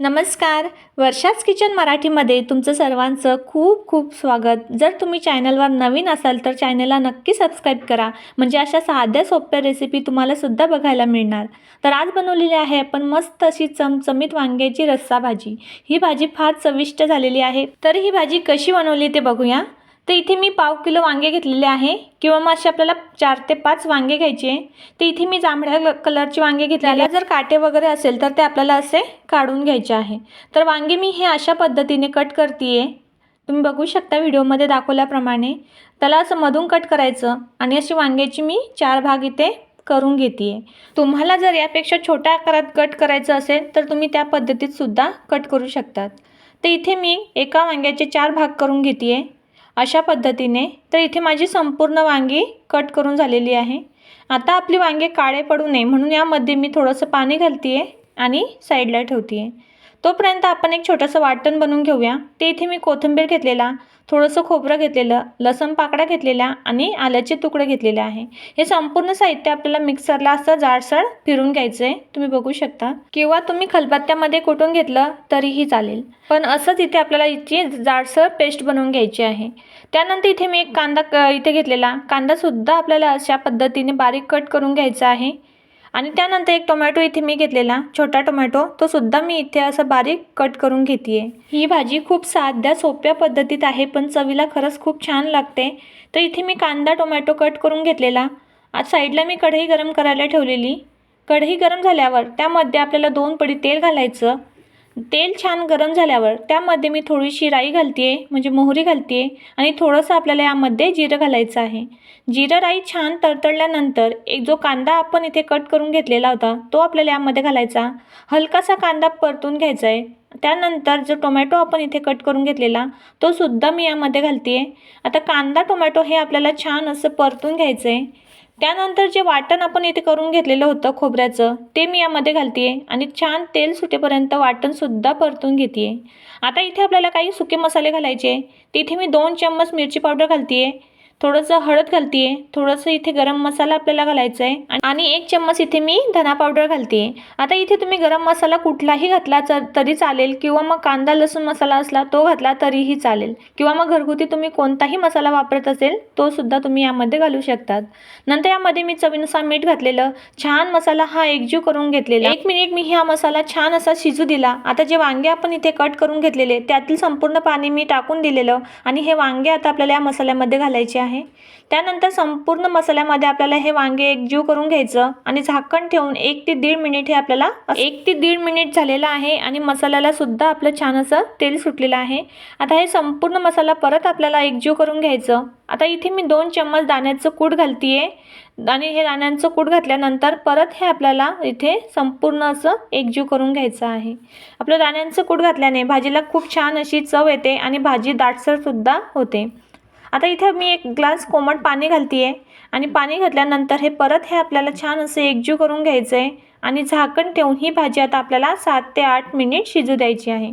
नमस्कार. वर्षाच किचन मराठीमध्ये तुमचं सर्वांचं खूप खूप स्वागत. जर तुम्ही चॅनलवर नवीन असाल तर चॅनलला नक्की सबस्क्राईब करा. म्हणजे अशा साध्या सोप्या रेसिपी तुम्हाला सुद्धा बघायला मिळणार. तर आज बनवलेली आहे आपण मस्त अशी चमचमीत वांग्याची रस्सा भाजी. ही भाजी फार चविष्ट झालेली आहे. तर ही भाजी कशी बनवली ते बघूया. तर इथे मी पाव किलो वांगे घेतलेले आहे. किंवा मग असे आपल्याला चार ते पाच वांगे घ्यायचे आहे. तर इथे मी जांभळ्या ल- कलरचे वांगे घेतलेले जर काटे वगैरे असेल तर ते आपल्याला असे काढून घ्यायचे आहे. तर वांगे मी हे अशा पद्धतीने कट करते आहे तुम्ही बघू शकता व्हिडिओमध्ये दाखवल्याप्रमाणे. त्याला असं मधून कट करायचं आणि अशी वांग्याची मी चार भाग इथे करून घेते आहे तुम्हाला जर यापेक्षा छोट्या आकारात कट करायचं असेल तर तुम्ही त्या पद्धतीत सुद्धा कट करू शकतात. तर इथे मी एका वांग्याचे चार भाग करून घेते आहे अशा पद्धतीने. तर इथे माझी संपूर्ण वांगी कट करून झालेली आहे. आता आपली वांगे काळे पडू नये म्हणून यामध्ये मी थोडंसं पाणी घालते आहे आणि साईडला ठेवते आहे तोपर्यंत आपण एक छोटंसं वाटण बनवून घेऊया. ते इथे मी कोथिंबीर घेतलेला थोडंसं खोबरं घेतलेलं लसण पाकडा घेतलेला आणि आल्याचे तुकडे घेतलेले आहे. हे संपूर्ण साहित्य आपल्याला मिक्सरला असं जाडसर फिरून घ्यायचं आहे तुम्ही बघू शकता. किंवा तुम्ही खलबत्त्यामध्ये कुटून घेतलं तरीही चालेल. पण असंच इथे आपल्याला याची जाडसर पेस्ट बनवून घ्यायची आहे. त्यानंतर इथे मी एक कांदा क इथे घेतलेला कांदासुद्धा आपल्याला अशा पद्धतीने बारीक कट करून घ्यायचा आहे. आणि त्यानंतर एक टोमॅटो इथे मी घेतलेला छोटा टोमॅटो तो सुद्धा मी इथे असं बारीक कट करून घेते आहे ही भाजी खूप साध्या सोप्या पद्धतीत आहे पण चवीला खरंच खूप छान लागते. तर इथे मी कांदा टोमॅटो कट करून घेतलेला. आज साईडला मी कढई गरम करायला ठेवलेली. कढई गरम झाल्यावर त्यामध्ये आपल्याला दोन पडी तेल घालायचं. तेल छान गरम झाल्यावर त्यामध्ये मी थोडीशी राई घालते आहे म्हणजे मोहरी घालते आहे आणि थोडंसं आपल्याला यामध्ये जिरं घालायचं आहे. जिरं राई छान तडतडल्यानंतर एक जो कांदा आपण इथे कट करून घेतलेला होता तो आपल्याला यामध्ये घालायचा. हलकासा कांदा परतून घ्यायचा आहे त्यानंतर जो टोमॅटो आपण इथे कट करून घेतलेला तो सुद्धा मी यामध्ये घालते आहे आता कांदा टोमॅटो हे आपल्याला छान असं परतून घ्यायचं आहे त्यानंतर जे वाटण आपण इथे करून घेतलेलं होतं खोबऱ्याचं ते मी यामध्ये घालते आहे आणि छान तेल सुटेपर्यंत वाटणसुद्धा परतून घेते आहे आता इथे आपल्याला काही सुके मसाले घालायचे तिथे मी दोन चम्मच मिरची पावडर घालते आहे थोडंसं हळद घालते आहे थोडंसं इथे गरम मसाला आपल्याला घालायचा आहे आणि- एक चम्मच इथे मी धना पावडर घालते आहे आता इथे तुम्ही गरम मसाला कुठलाही घातला तर तरी चालेल. किंवा मग कांदा लसूण मसाला असला तो घातला तरीही चालेल. किंवा मग घरगुती तुम्ही कोणताही मसाला वापरत असेल तो सुद्धा तुम्ही यामध्ये घालू शकतात. नंतर यामध्ये मी चवीनुसार मीठ घातलेलं. छान मसाला हा एकजीव करून घेतलेला. एक मिनिट मी हा मसाला छान असा शिजू दिला. आता जे वांगे आपण इथे कट करून घेतलेले त्यातील संपूर्ण पाणी मी टाकून दिलेलं. आणि हे वांगे आता आपल्याला या मसाल्यामध्ये घालायचे आहे. त्यानंतर संपूर्ण मसाल्यामध्ये आपल्याला हे वांगे एकजीव करून घ्यायचं आणि झाकण ठेवून एक ते दीड मिनिट हे आपल्याला एक ते दीड मिनिट झालेलं आहे आणि मसाल्याला सुद्धा आपलं छान असं तेल सुटलेलं आहे. आता हे संपूर्ण मसाला परत आपल्याला एकजीव करून घ्यायचं. आता इथे मी दोन चम्मच दाण्याचं कूट घालते आहे आणि हे दाण्यांचं कूट घातल्यानंतर परत हे आपल्याला इथे संपूर्ण असं एकजीव करून घ्यायचं आहे. आपलं दाण्यांचं कूट घातल्याने भाजीला खूप छान अशी चव येते आणि भाजी दाटसरसुद्धा होते. आता इथे मी एक ग्लास कोमट पाणी घालते आहे आणि पाणी घातल्यानंतर हे परत हे आपल्याला छान असं एकजीव करून घ्यायचं आहे आणि झाकण ठेवून ही भाजी आता आपल्याला सात ते आठ मिनिट शिजू द्यायची आहे.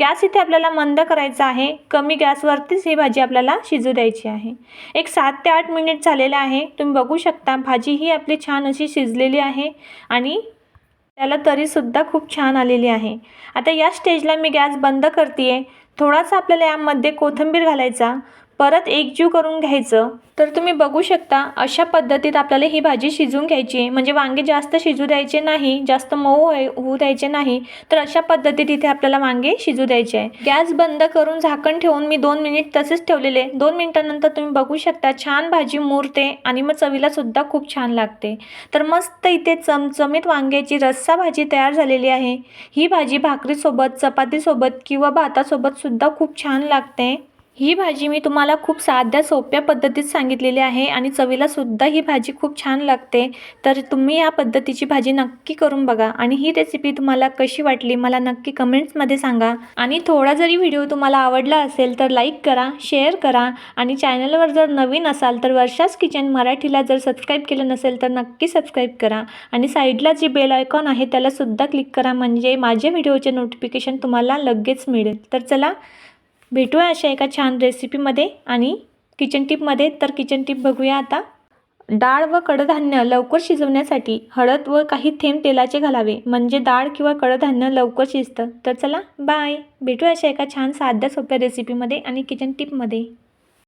गॅस इथे आपल्याला मंद करायचा आहे. कमी गॅसवरतीच ही भाजी आपल्याला शिजू द्यायची आहे. एक सात ते आठ मिनिट झालेलं आहे. तुम्ही बघू शकता भाजी ही आपली छान अशी शिजलेली आहे. आणि त्याला तरीसुद्धा खूप छान आलेली आहे. आता या स्टेजला मी गॅस बंद करते आहे थोडासा आपल्याला यामध्ये कोथिंबीर घालायचा. परत एकजीव करून घ्यायचं. तर तुम्ही बघू शकता अशा पद्धतीत आपल्याला ही भाजी शिजवून घ्यायची आहे. म्हणजे वांगे जास्त शिजू द्यायचे नाही जास्त मऊ होऊ द्यायचे नाही तर अशा पद्धतीत इथे आपल्याला वांगे शिजू द्यायचे आहे. गॅस बंद करून झाकण ठेवून मी दोन मिनिट तसेच ठेवलेले दोन मिनिटानंतर तुम्ही बघू शकता छान भाजी मुरते आणि मग चवीला सुद्धा खूप छान लागते. तर मस्त इथे चमचमीत वांग्याची रस्सा भाजी तयार झालेली आहे. ही भाजी भाकरीसोबत चपातीसोबत किंवा भातासोबत सुद्धा खूप छान लागते. ही भाजी मी तुम्हाला खूप साध्या सोप्या पद्धतीत सांगितलेली आहे आणि चवीला सुद्धा ही भाजी खूप छान लागते. तर तुम्ही या पद्धतीची भाजी नक्की करून बघा आणि ही रेसिपी तुम्हाला कशी वाटली मला नक्की कमेंट्समध्ये सांगा. आणि थोडा जरी व्हिडिओ तुम्हाला आवडला असेल तर लाईक करा शेअर करा आणि चॅनलवर जर नवीन असाल तर वर्षाच किचन मराठीला जर सबस्क्राईब केलं नसेल तर नक्की सबस्क्राईब करा. आणि साईडला जी बेल आयकॉन आहे त्यालासुद्धा क्लिक करा म्हणजे माझे व्हिडिओचे नोटिफिकेशन तुम्हाला लगेच मिळेल. तर चला भेटूया अशा एका छान रेसिपीमध्ये आणि किचन टिपमध्ये तर किचन टिप बघूया आता. डाळ व कडधान्य लवकर शिजवण्यासाठी हळद व काही थेंब तेलाचे घालावे. म्हणजे डाळ किंवा कडधान्य लवकर शिजतं. तर चला बाय भेटूया अशा एका छान साध्या सोप्या रेसिपीमध्ये आणि किचन टिपमध्ये